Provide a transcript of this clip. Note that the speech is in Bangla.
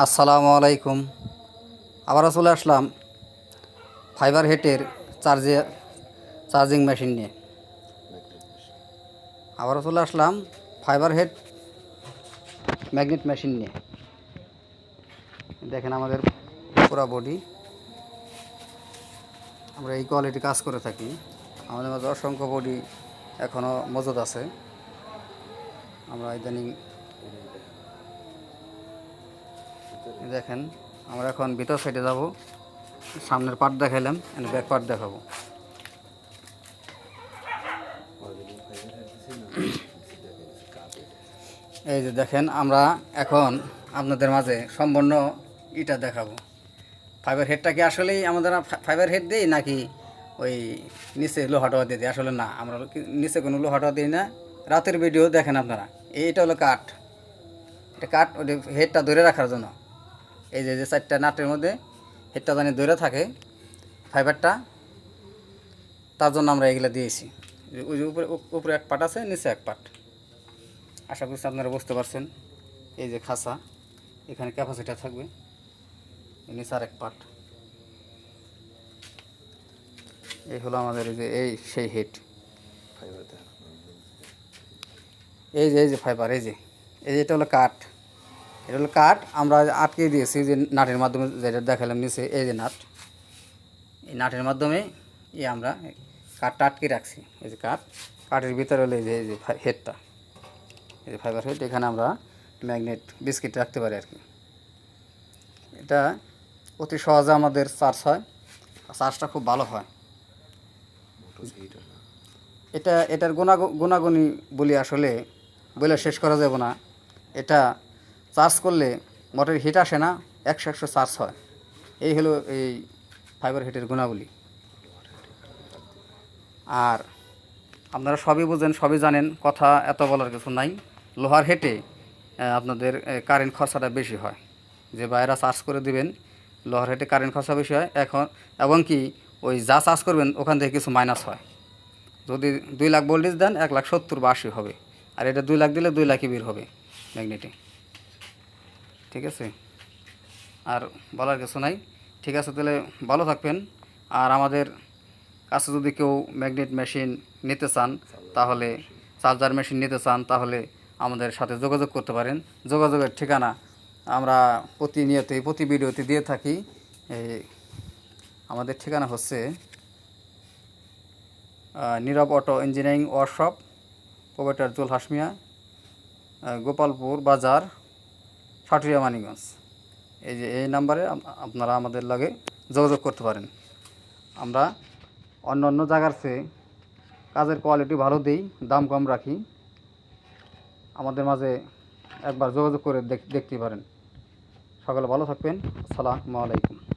আসসালামু আলাইকুম। আবারও চলে আসলাম ফাইবার হেটের চার্জে, চার্জিং মেশিন নিয়ে। আবারও চলে আসলাম ফাইবার হেড ম্যাগনেট মেশিন নিয়ে। দেখেন আমাদের পুরা বডি। আমরা এই কোয়ালিটি কাজ করে থাকি। আমাদের মাঝে অসংখ্য বডি এখনও মজুদ আছে। আমরা ইদানিং দেখেন, আমরা এখন ভিতর সাইডে যাব। সামনের পার্ট দেখাইলাম ব্যাক পার্ট দেখাবো। এই যে দেখেন, আমরা এখন আপনাদের মাঝে সম্পূর্ণ ইটা দেখাবো। ফাইবার হেডটা কি আসলেই আমাদের ফাইবার হেড দিই, নাকি ওই নিচে লোহাটোয়া দিয়ে দিই? আসলে না, আমরা নিচে কোনো লোহাটোয়া দিই না। রাতের ভিডিও দেখেন আপনারা, এইটা হলো কাঠ। এটা কাঠ ওই হেডটা ধরে রাখার জন্য। এই যে যে চারটা নাটের মধ্যে হেডটা জানি ধরে থাকে ফাইবারটা তার জন্য আমরা এগুলো দিয়েছি। ওই যে উপরে উপরে এক পাট আছে নিচে এক পাট। আশা করছি আপনারা বুঝতে পারছেন। এই যে খাসা এখানে ক্যাপাসিটি থাকবে। নিচে আর এক পাট। এই হলো আমাদের এই যে এই সেই হেড এই যে এই যে ফাইবার এই যে এই যে এটা হলো কাঠ। এটা হলো কাঠ। আমরা আটকে দিয়েছি যে নাটের মাধ্যমে যেটা দেখালাম নিচে, এই যে নাট। এই নাটের মাধ্যমে এই আমরা কাঠটা আটকে রাখছি, এই যে কাঠ। কাঠের ভিতরে হলো এই যে এই যে হেডটা। এই যে ফাইবার হেড এখানে আমরা ম্যাগনেট বিস্কিট রাখতে পারি আর কি। এটা অতি সহজে আমাদের চার্জ হয় চার্জটা খুব ভালো হয়। এটা, এটার গুণা গুণাগুণী বলি আসলে বলে শেষ করা যাবে না। এটা চার্জ করলে মোটর হিট আসে না, একশো একশো চার্জ হয়। এই হলো এই ফাইবার হিটের গুণাবলী। আর আপনারা সবই বোঝেন, সবই জানেন, কথা এত বলার কিছু নাই। লোহার হেটে আপনাদের কারেন্ট খরচাটা বেশি হয়। যে বাইরা চার্জ করে দিবেন, লোহার হেটে কারেন্ট খরচা বেশি হয়, এখন, এবং কি ওই যা চার্জ করবেন, ওখান থেকে কিছু মাইনাস হয়। যদি দুই লাখ ভোল্টেজ দেন, এক লাখ সত্তর বা হবে। আর এটা দুই লাখ দিলে দুই লাখই বের হবে ম্যাগনেটে ঠিক আছে? আর বলার কিছু নাই। ঠিক আছে, তাহলে ভালো থাকবেন। আর আমাদের কাছে যদি কেউ ম্যাগনেট মেশিন নিতে চান, তাহলে চার্জার মেশিন নিতে চান, তাহলে আমাদের সাথে যোগাযোগ করতে পারেন। যোগাযোগের ঠিকানা আমরা প্রতিনিয়তই, প্রতি ভিডিওতে দিয়ে থাকি। আমাদের ঠিকানা হচ্ছে Nirob auto engineering workshop proprietor joule হাসমিয়া Gopalpur Bazar. Saturia Maniganj এই যে এই নাম্বারে আপনারা আমাদের লাগে যোগাযোগ করতে পারেন। আমরা অন্য অন্য জায়গার চেয়ে কাজের কোয়ালিটি ভালো দিই, দাম কম রাখি। আমাদের মাঝে একবার যোগাযোগ করে দেখ- দেখতে পারেন। সকালে ভালো থাকবেন। আসসালামু আলাইকুম।